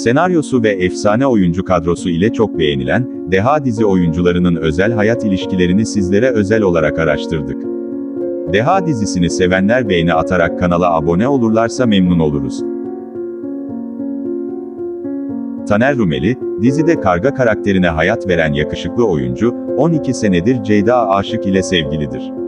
Senaryosu ve efsane oyuncu kadrosu ile çok beğenilen, Deha dizi oyuncularının özel hayat ilişkilerini sizlere özel olarak araştırdık. Deha dizisini sevenler beğeni atarak kanala abone olurlarsa memnun oluruz. Taner Rumeli, dizide karga karakterine hayat veren yakışıklı oyuncu, 12 senedir Ceyda Aşık ile sevgilidir.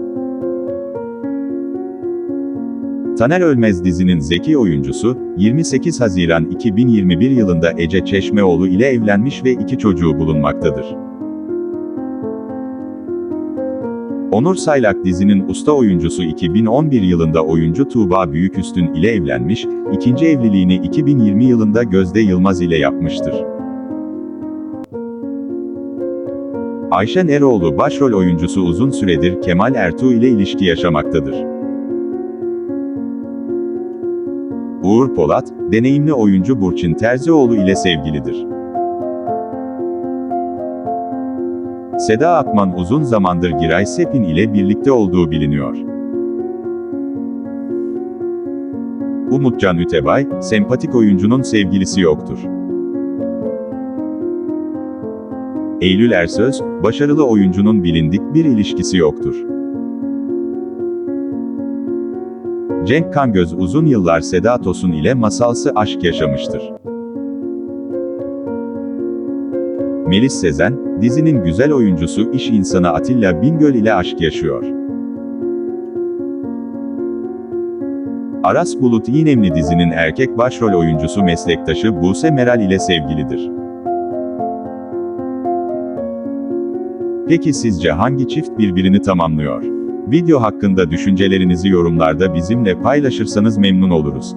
Taner Ölmez dizinin zeki oyuncusu, 28 Haziran 2021 yılında Ece Çeşmeoğlu ile evlenmiş ve iki çocuğu bulunmaktadır. Onur Saylak dizinin usta oyuncusu 2011 yılında oyuncu Tuğba Büyüküstün ile evlenmiş, ikinci evliliğini 2020 yılında Gözde Yılmaz ile yapmıştır. Ayşen Eroğlu başrol oyuncusu uzun süredir Kemal Ertuğ ile ilişki yaşamaktadır. Uğur Polat, deneyimli oyuncu Burçin Terzioğlu ile sevgilidir. Seda Akman uzun zamandır Giray Sepin ile birlikte olduğu biliniyor. Umutcan Ütebay, sempatik oyuncunun sevgilisi yoktur. Eylül Ersöz, başarılı oyuncunun bilindik bir ilişkisi yoktur. Cenk Kangöz uzun yıllar Seda Tosun ile masalsı aşk yaşamıştır. Melis Sezen, dizinin güzel oyuncusu iş insanı Atilla Bingöl ile aşk yaşıyor. Aras Bulut İynemli dizinin erkek başrol oyuncusu meslektaşı Buse Meral ile sevgilidir. Peki sizce hangi çift birbirini tamamlıyor? Video hakkında düşüncelerinizi yorumlarda bizimle paylaşırsanız memnun oluruz.